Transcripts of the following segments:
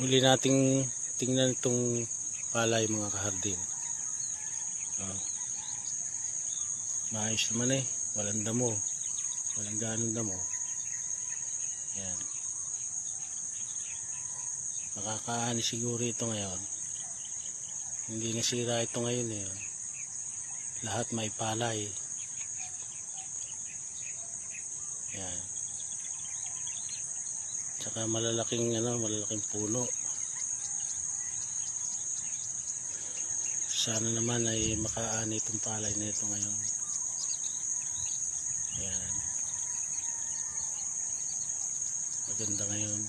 Muli nating tingnan itong palay mga kahardin. Oh. Maayos naman eh. Walang damo. Walang ganong damo. Yan. Makakaani siguro ito ngayon. Hindi nasira ito ngayon eh. Lahat may palay. Yan. Tsaka malalaking ano, malalaking puno. Sana naman ay makaani itong palay na ito ngayon. Ayan. Maganda ngayon.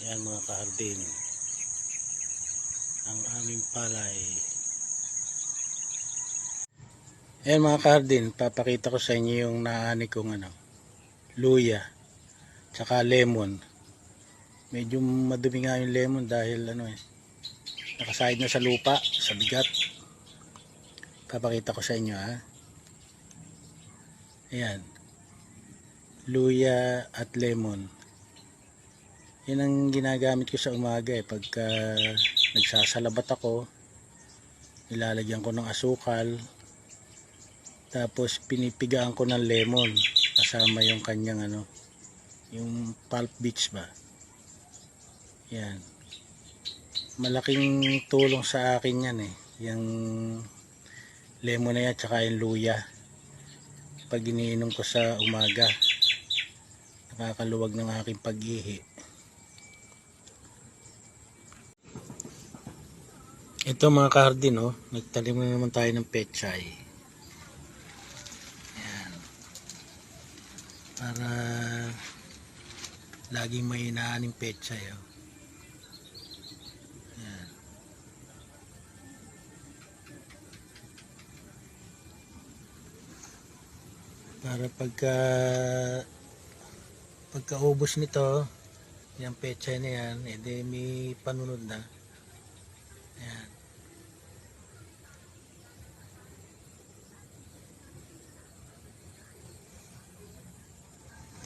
Ayan mga kahardin. Ang aming palay. Ayan mga kahardin, papakita ko sa inyo yung naani kong ano, luya, tsaka lemon. Medyo madumi nga yung lemon dahil ano eh, nakasahid na sa lupa, sa bigat. Papakita ko sa inyo ha. Ayan. Luya at lemon. Yan ang ginagamit ko sa umaga eh. Pagka nagsasalabat ako, nilalagyan ko ng asukal, tapos pinipigaan ko ng lemon kasama yung kanyang ano, yung pulp bits ba. Yan. Malaking tulong sa akin yan eh. Yung lemon na yan tsaka yung luya. Pag iniinom ko sa umaga, nakakaluwag ng aking pag-ihi. Ito mga kahardin oh, nagtalim na naman tayo ng pechay. Para laging may inaaning pechay oh. Yan. Para pagka pagkaubos nito, yung pechay na yan, edi may panunod na.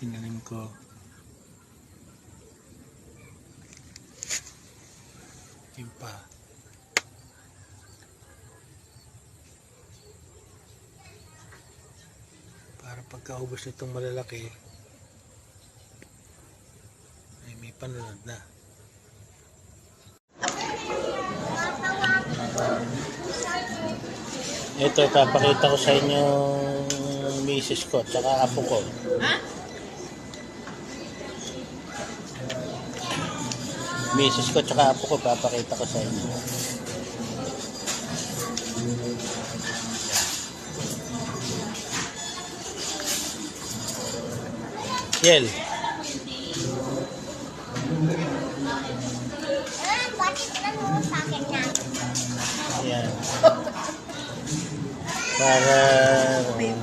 Tingnan ko. Yun pa. Para pagkaubos nitong malalaki, ay may panunod na. Ito, papakita ko sa inyo misis ko, tsaka apo ko. Misis ko, tsaka apo ko, papakita ko sa inyo. Yel? Ayan. Para may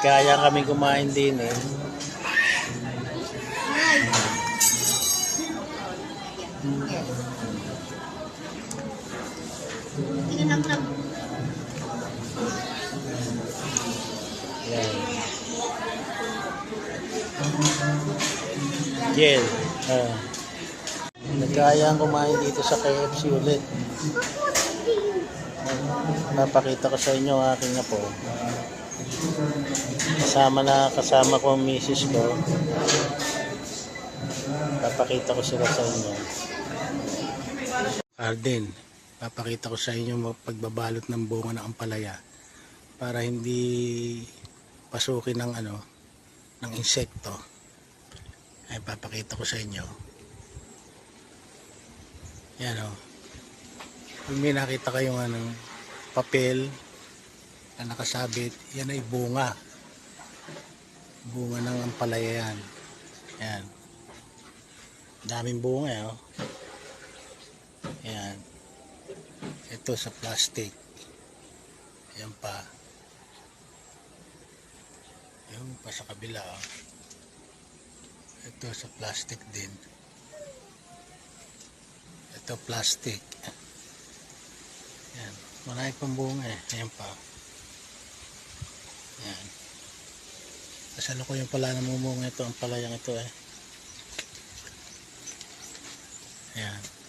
kaya kami kumain din eh. Hindi lang lang. Ayan. Jel. Uh, nagkaya kumain dito sa KFC ulit. Napakita ko sa inyo aking apo. Kasama na kasama ko ang misis ko. Papakita ko sila sa inyo. Arden, papakita ko sa inyo pagbabalot ng bunga ng ampalaya para hindi pasukin ng ano ng insekto. Ay papakita ko sa inyo. Yan o. Kung may nakita kayong anong papel na nakasabit, yan ay bunga. Bunga ng ampalaya yan. Yan. Daming bunga eh, oh. Yan. Ito sa plastic. Yan pa. Yan pa sa kabila, oh. Ito sa plastic din. Ito plastic. Yan. Marami pang bunga eh. Ayan pa. Ayan. Kasalo ko yung pala namumunga ito. Ang palayang ito eh. Ayan.